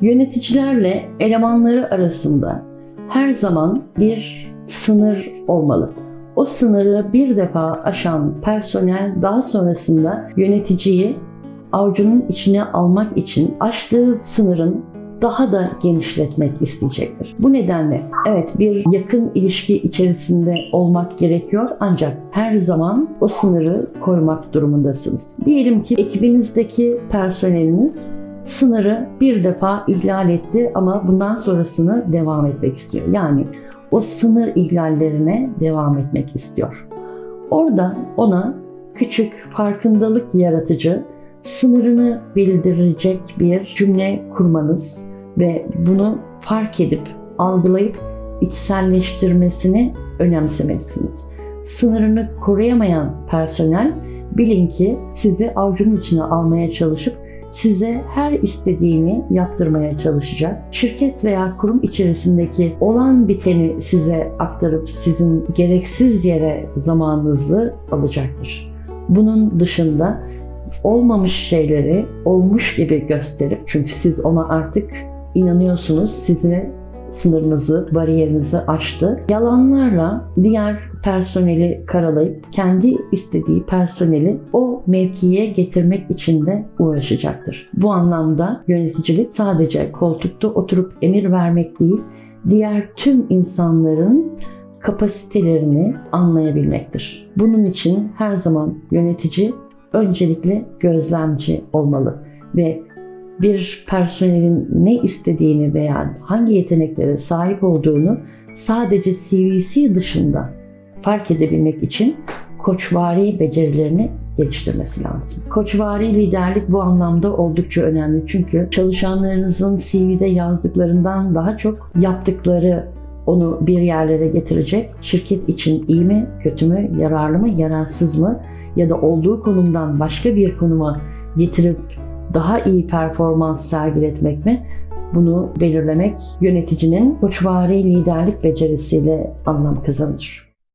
Yöneticilerle elemanları arasında her zaman bir sınır olmalı. O sınırı bir defa aşan personel daha sonrasında yöneticiyi avucunun içine almak için aştığı sınırın daha da genişletmek isteyecektir. Bu nedenle evet bir yakın ilişki içerisinde olmak gerekiyor ancak her zaman o sınırı koymak durumundasınız. Diyelim ki ekibinizdeki personeliniz sınırı bir defa ihlal etti ama bundan sonrasını devam etmek istiyor. Yani o sınır ihlallerine devam etmek istiyor. Orada ona küçük farkındalık yaratıcı sınırını bildirecek bir cümle kurmanız ve bunu fark edip algılayıp içselleştirmesini önemsemelisiniz. Sınırını koruyamayan personel bilin ki sizi avucunun içine almaya çalışıp size her istediğini yaptırmaya çalışacak. Şirket veya kurum içerisindeki olan biteni size aktarıp sizin gereksiz yere zamanınızı alacaktır. Bunun dışında olmamış şeyleri olmuş gibi gösterip çünkü siz ona artık inanıyorsunuz. Sizi sınırınızı, bariyerinizi aştı. Yalanlarla diğer personeli karalayıp kendi istediği personeli o mevkiye getirmek için de uğraşacaktır. Bu anlamda yöneticilik sadece koltukta oturup emir vermek değil, diğer tüm insanların kapasitelerini anlayabilmektir. Bunun için her zaman yönetici öncelikle gözlemci olmalı ve bir personelin ne istediğini veya hangi yeteneklere sahip olduğunu sadece CVC dışında fark edebilmek için koçvari becerilerini geliştirmesi lazım. Koçvari liderlik bu anlamda oldukça önemli çünkü çalışanlarınızın CV'de yazdıklarından daha çok yaptıkları onu bir yerlere getirecek. Şirket için iyi mi, kötü mü, yararlı mı, yararsız mı ya da olduğu konumdan başka bir konuma getirip daha iyi performans sergiletmek mi? Bunu belirlemek yöneticinin koçvari liderlik becerisiyle anlam kazanır.